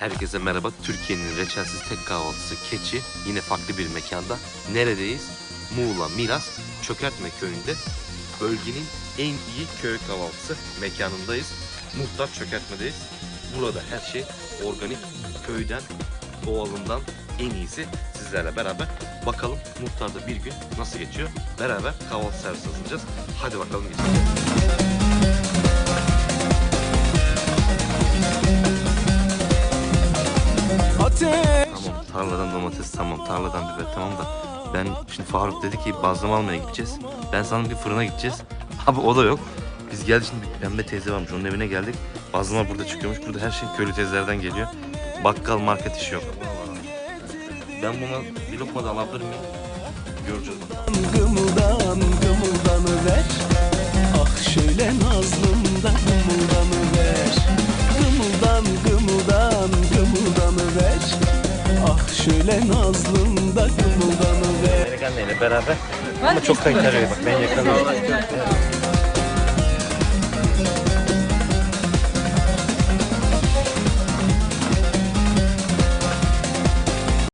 Herkese merhaba. Türkiye'nin reçelsiz tek kahvaltısı Keçi. Yine farklı bir mekanda. Neredeyiz? Muğla, Milas, Çökertme köyünde. Bölgenin en iyi köy kahvaltısı mekanındayız. Muhtar Çökertme'deyiz. Burada her şey organik, köyden, doğalından en iyisi sizlerle beraber. Bakalım muhtarda bir gün nasıl geçiyor? Beraber kahvaltı servisi hazırlayacağız. Hadi bakalım geçelim. Tarladan domates tamam tarladan biber tamam da ben şimdi Faruk dedi ki bazlama almaya gideceğiz. Ben sandım bir fırına gideceğiz. Abi o da yok. Biz geldik şimdi pembe teyze varmış onun evine geldik. Bazlama burada çıkıyormuş. Burada her şey köylü teyzelerden geliyor. Bakkal market işi yok. Ben buna bir lokma da alabilir miyim? Göreceğiz. Şöyle nazlımda gımıldanı ver ile beraber. Ama çok kaliteli arıyor bak ben yakaladım.